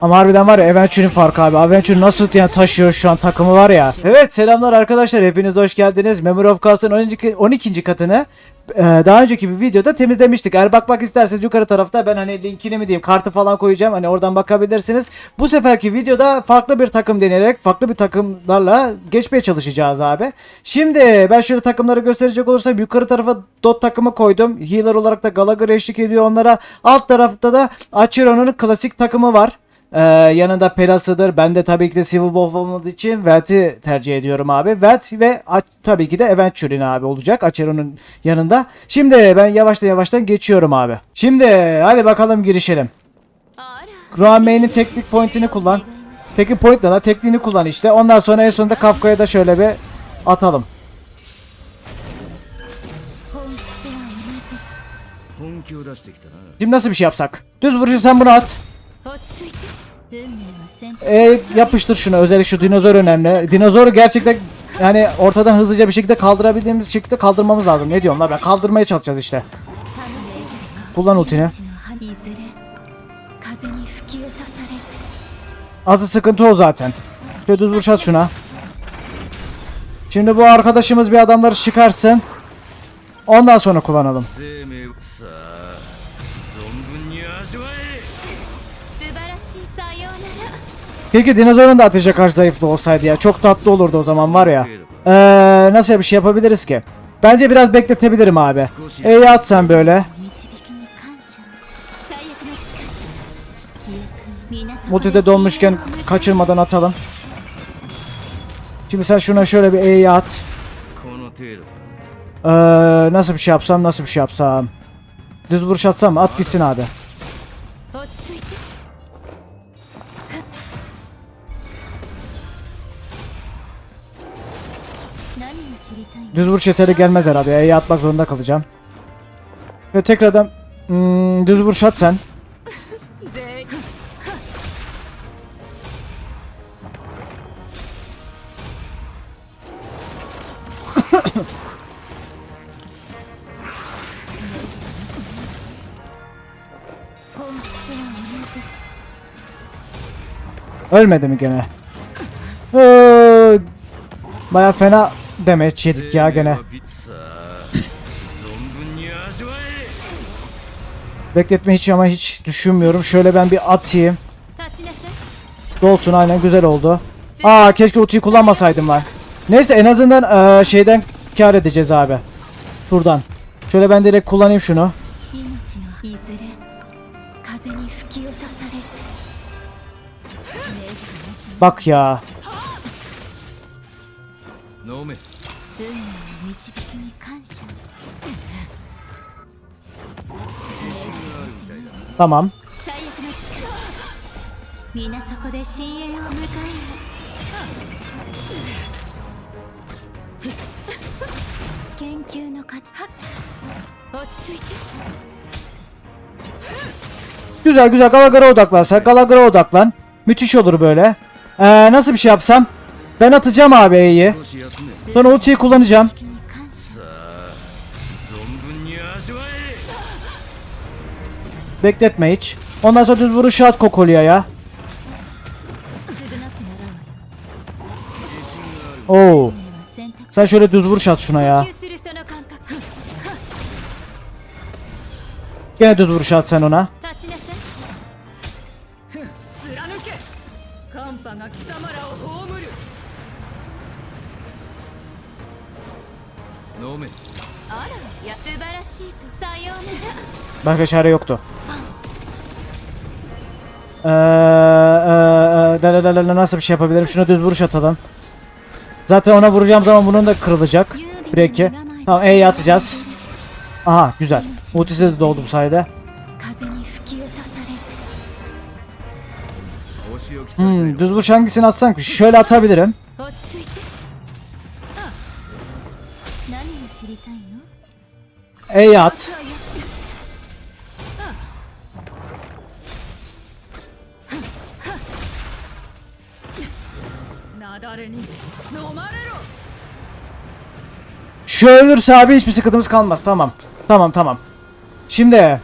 Ama harbiden var ya Aventure'in farkı abi. Aventure nasıl yani taşıyor şu an takımı var ya. Evet selamlar arkadaşlar. Hepiniz hoş geldiniz. Memory of Chaos'un 12. 12. katını e, daha önceki bir videoda temizlemiştik. Eğer bakmak isterseniz yukarı tarafta ben hani linkini mi diyeyim kartı falan koyacağım. Hani oradan bakabilirsiniz. Bu seferki videoda farklı bir takım deneyerek farklı bir takımlarla geçmeye çalışacağız abi. Şimdi ben şöyle takımları gösterecek olursam yukarı tarafa dot takımı koydum. Healer olarak da Gallagher eşlik ediyor onlara. Alt tarafta da Achiro'nun klasik takımı var. Ee, yanında Pelas'ıdır. Ben de tabii ki de Civil Wolf olmadığı için Velt'i tercih ediyorum abi. Velt ve A- tabii ki de Aventurin abi olacak. Acero'nun yanında. Şimdi ben yavaştan yavaştan geçiyorum abi. Şimdi hadi bakalım girişelim. Ruameyn'in teknik pointini kullan. Teknik point da tekniğini kullan işte. Ondan sonra en sonunda Kafka'ya da şöyle bir atalım. Şimdi nasıl bir şey yapsak? Düz vuruşu sen bunu at. E, yapıştır şunu. Özellikle şu dinozor önemli. Dinozoru gerçekten yani ortadan hızlıca bir şekilde kaldırabildiğimiz şekilde kaldırmamız lazım. Ne diyorum lan ben kaldırmaya çalışacağız işte. Kullan ultini. Azı sıkıntı o zaten. Şöyle düz vuruş at şuna. Şimdi bu arkadaşımız bir adamları çıkarsın. Ondan sonra kullanalım. Keşke dinozorun da ateşe karşı zayıflı olsaydı ya. Çok tatlı olurdu o zaman var ya. Ee, nasıl bir şey yapabiliriz ki? Bence biraz bekletebilirim abi. Ee, E'yi at sen böyle. Multide donmuşken kaçırmadan atalım. Şimdi sen şuna şöyle bir E'yi at. Ee, nasıl bir şey yapsam nasıl bir şey yapsam. Düz vuruş atsam at gitsin abi. Düz vuruş yeteri gelmez herhalde. E'ye atmak zorunda kalacağım. Ve tekrardan hmm, düz vuruş at sen. Ölmedi mi gene? Ee, Baya fena demeç yedik ya gene. Bekletme hiç ama hiç düşünmüyorum. Şöyle ben bir atayım. Dolsun aynen güzel oldu. Aa keşke ultiyi kullanmasaydım lan. Neyse en azından e, şeyden kar edeceğiz abi. Turdan. Şöyle ben direkt kullanayım şunu. Bak ya. Tamam. Güzel güzel Galagar'a odaklansak. Galagar'a odaklan. Müthiş olur böyle. Ee, nasıl bir şey yapsam? Ben atacağım abi E'yi. Sonra ultiyi kullanacağım. Bekletme hiç. Ondan sonra düz vuruşu at Kokoli'ye ya. Oo. Sen şöyle düz vuruş at şuna ya. Gene düz vuruş at sen ona. Başka çare yoktu. Ee, ee, la, la, nasıl bir şey yapabilirim? Şuna düz vuruş atalım. Zaten ona vuracağım zaman bunun da kırılacak. Break'i. Tamam E'ye atacağız. Aha güzel. Multisi de doldu bu sayede. Hmm, düz vuruş hangisini atsam ki? Şöyle atabilirim. E'ye at. Şu ölürse abi hiçbir sıkıntımız kalmaz. Tamam. Tamam tamam. Şimdi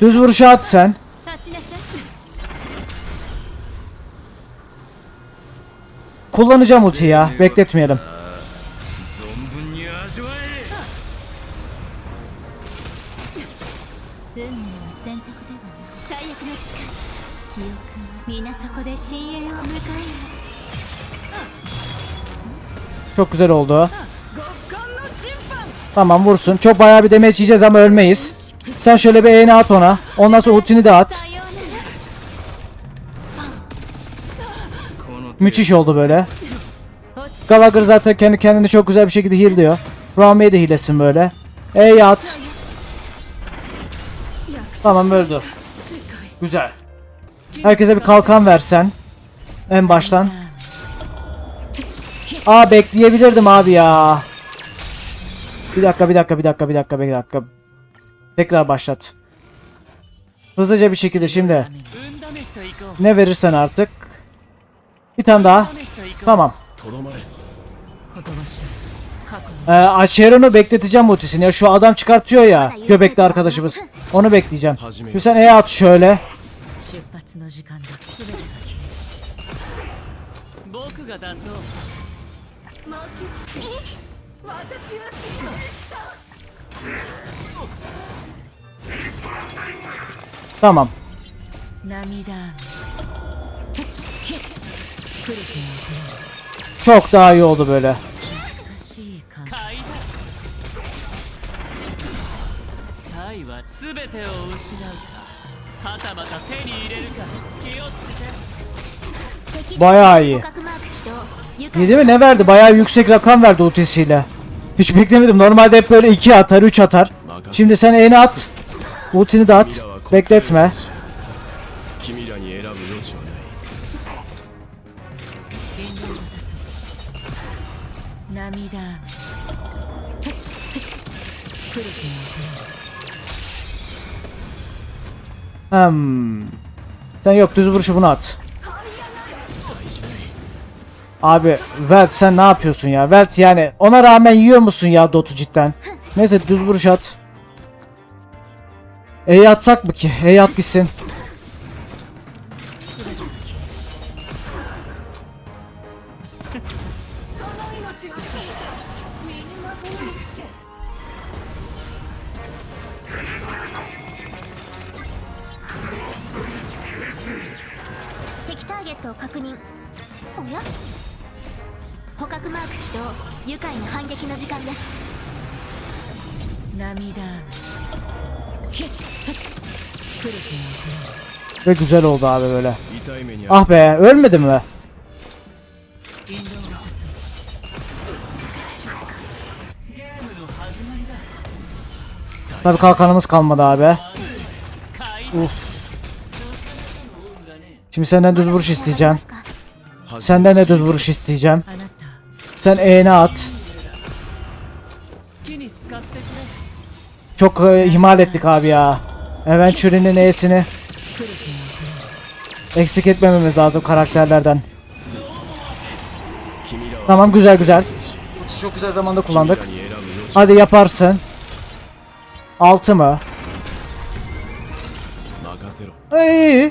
düz vuruşa at sen. Kullanacağım ulti ya. Bekletmeyelim. Çok güzel oldu. Tamam vursun. Çok bayağı bir damage yiyeceğiz ama ölmeyiz. Sen şöyle bir E'ni at ona. Ondan sonra ultini de at. Müthiş oldu böyle. Gallagher zaten kendi kendini çok güzel bir şekilde heal'lıyor. Rami'ye de heal'lesin böyle. E'yi at. Tamam öldü. Güzel. Herkese bir kalkan versen. En baştan. Aa bekleyebilirdim abi ya. Bir dakika bir dakika bir dakika bir dakika bir dakika. Tekrar başlat. Hızlıca bir şekilde şimdi. Ne verirsen artık. Bir tane daha. Tamam. Ee, Acheron'u bekleteceğim ultisini. Ya şu adam çıkartıyor ya göbekli arkadaşımız. Onu bekleyeceğim. Şimdi sen E at şöyle. Tamam. Çok daha iyi oldu böyle. Bayağı iyi. 7 mi ne verdi? Bayağı yüksek rakam verdi ultisiyle. Hiç beklemedim. Normalde hep böyle 2 atar 3 atar. Şimdi sen eni at. Ultini de at. Bekletme. Hmm. Sen yok düz vuruşu bunu at. Abi Velt sen ne yapıyorsun ya? Velt yani ona rağmen yiyor musun ya Dot'u cidden? Neyse düz vuruş at. E'yi atsak mı ki? E'yi at gitsin.. 捕獲マーク起動愉快な反撃の時間です涙雨古くの Ve güzel oldu abi böyle. 痛い目に遭う Ah be ölmedi mi? 現状を渡そうゲームの始まりだ Tabi kalkanımız kalmadı abi. 快だ Uf. Şimdi senden düz vuruş isteyeceğim. 恥 Senden de düz vuruş isteyeceğim. あなた Sen E'ne at. Çok e, ihmal ettik abi ya. Aventure'nin E'sini. Eksik etmememiz lazım karakterlerden. Tamam güzel güzel. Çok güzel zamanda kullandık. Hadi yaparsın. 6 mı? Hey.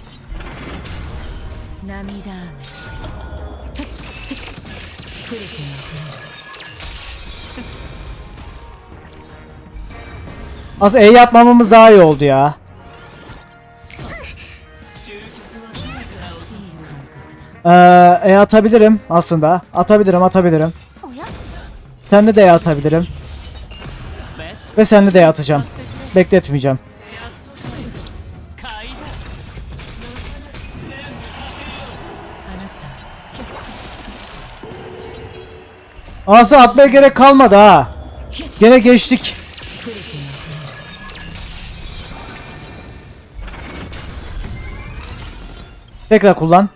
Aslında E yapmamamız daha iyi oldu ya. Ee, e atabilirim aslında. Atabilirim atabilirim. Senle de E atabilirim. Ve senle de E atacağım. Bekletmeyeceğim. Aslında atmaya gerek kalmadı ha. Gene geçtik. Tekrar kullan.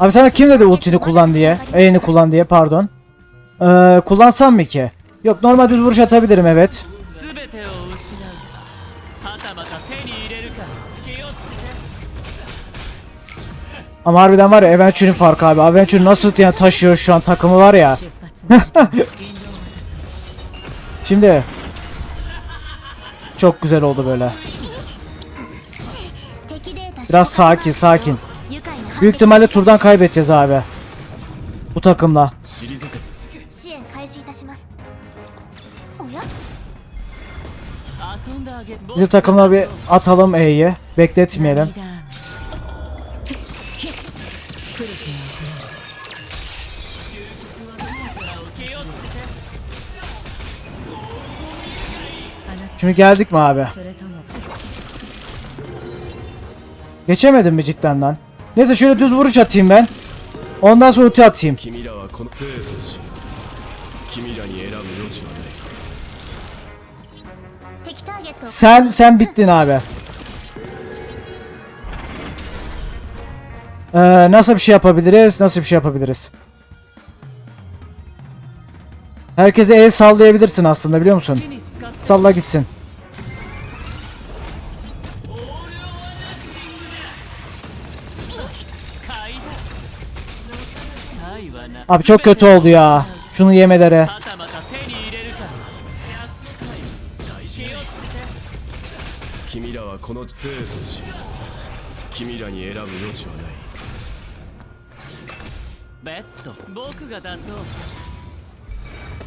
Abi sana kim dedi ultini kullan diye? E'ni kullan diye pardon. Ee, kullansam mı ki? Yok normal düz vuruş atabilirim evet. Ama harbiden var ya Aventure'in farkı abi. Aventure nasıl yani taşıyor şu an takımı var ya. Şimdi. Çok güzel oldu böyle. Biraz sakin sakin. Büyük ihtimalle turdan kaybedeceğiz abi. Bu takımla. Bizim takımla bir atalım E'yi. Bekletmeyelim. Şimdi geldik mi abi? Geçemedim mi cidden lan? Neyse şöyle düz vuruş atayım ben. Ondan sonra ulti atayım. Sen sen bittin abi. Ee, nasıl bir şey yapabiliriz? Nasıl bir şey yapabiliriz? Herkese el sallayabilirsin aslında biliyor musun? Salla gitsin. Abi çok kötü oldu ya. Şunu yemelere.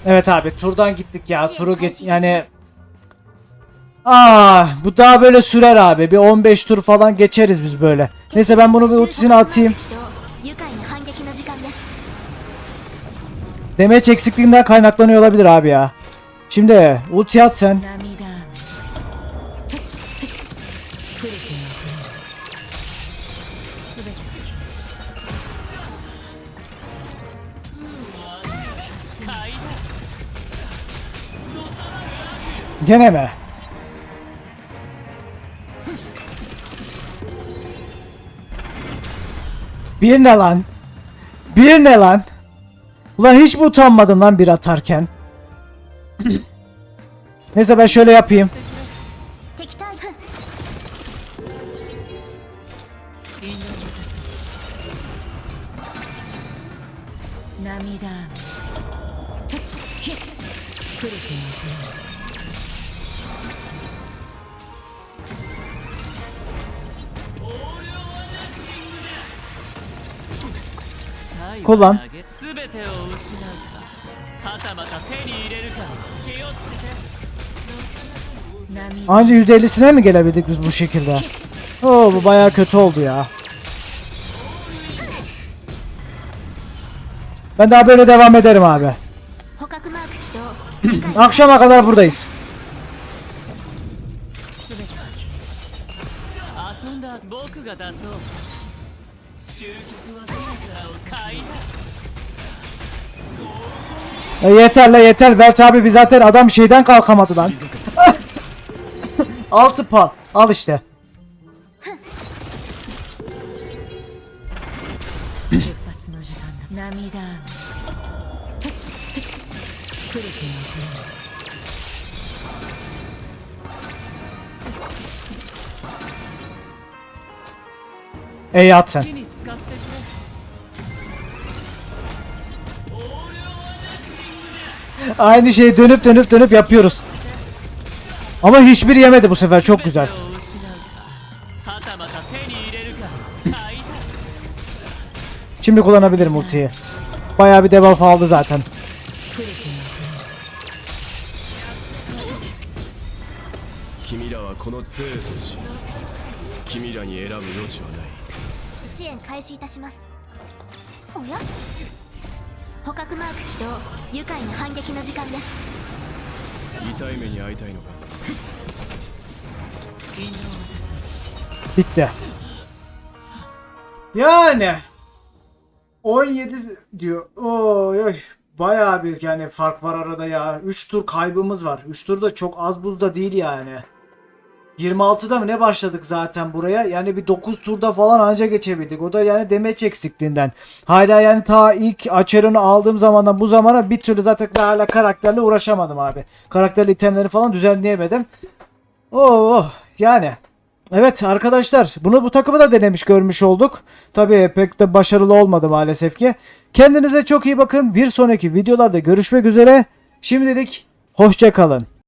Evet abi turdan gittik ya. Turu geç yani Ah bu daha böyle sürer abi. Bir 15 tur falan geçeriz biz böyle. Neyse ben bunu bir ultisini atayım. Demeç eksikliğinden kaynaklanıyor olabilir abi ya. Şimdi ulti at sen. Gene mi? Bir ne lan? Bir ne lan? Ulan hiç mi utanmadın lan bir atarken? Neyse ben şöyle yapayım. Kullan. Anca %50'sine mi gelebildik biz bu şekilde? Oo bu baya kötü oldu ya. Ben daha böyle devam ederim abi. Akşama kadar buradayız. E yeter la yeter Bert abi biz zaten adam şeyden kalkamadı lan. 6 puan al işte. Ey at sen. Aynı şeyi dönüp dönüp dönüp yapıyoruz. Ama hiçbir yemedi bu sefer çok güzel. Şimdi kullanabilirim ultiyi. Bayağı bir debuff aldı zaten. 捕獲マーク起動愉快な反撃の時間です痛い目に遭いたいのか 現状を渡す Bitti. Yani 17 diyor. Oy oy. bayağı bir yani fark var arada ya. 3 tur kaybımız var. 3 tur da çok az buz da değil yani. 26'da mı ne başladık zaten buraya? Yani bir 9 turda falan anca geçebildik. O da yani demeç eksikliğinden. Hala yani ta ilk Açeron'u aldığım zamandan bu zamana bir türlü zaten daha hala karakterle uğraşamadım abi. Karakterli itemleri falan düzenleyemedim. Oh yani. Evet arkadaşlar bunu bu takımı da denemiş görmüş olduk. Tabii pek de başarılı olmadı maalesef ki. Kendinize çok iyi bakın. Bir sonraki videolarda görüşmek üzere. Şimdilik hoşça kalın.